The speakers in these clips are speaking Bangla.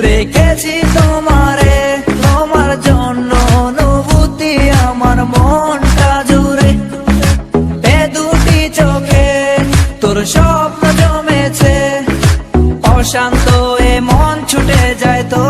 দেখেছি তোমারে, তোমার জন্য অনুভূতি আমার মনটা জুড়ে। এ দুটি চোখে তোর স্বপ্ন জমেছে, অশান্ত এ মন ছুটে যায় তোরই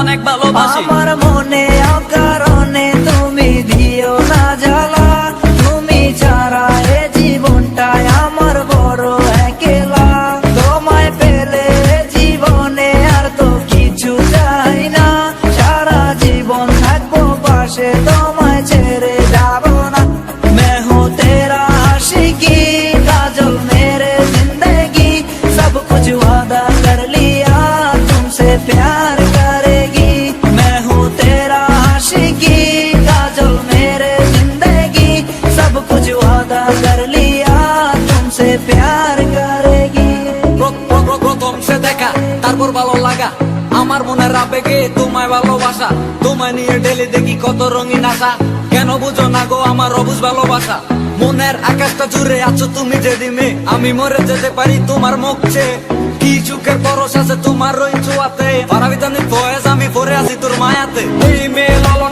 অনেক ভালোবাসি। তারপর ভালো লাগা। আমার মনের আবেগে তোমায় ভালোবাসা। তোমায় নিয়ে ডেলি দেখি কত রঙিন আশা। কেন বুঝো না গো আমার অবুজ ভালোবাসা? মনের আকাশটা জুড়ে আছো তুমি যে দিমে আমি মরে যেতে পারি তোমার মুখ চেয়ে। কি চুকের পরশ আছে তোমার ওই চুয়াতে পারাবিতানি ভয়েস আমি পরে আছি তোর মায়াতে। এই মেয়ে লালো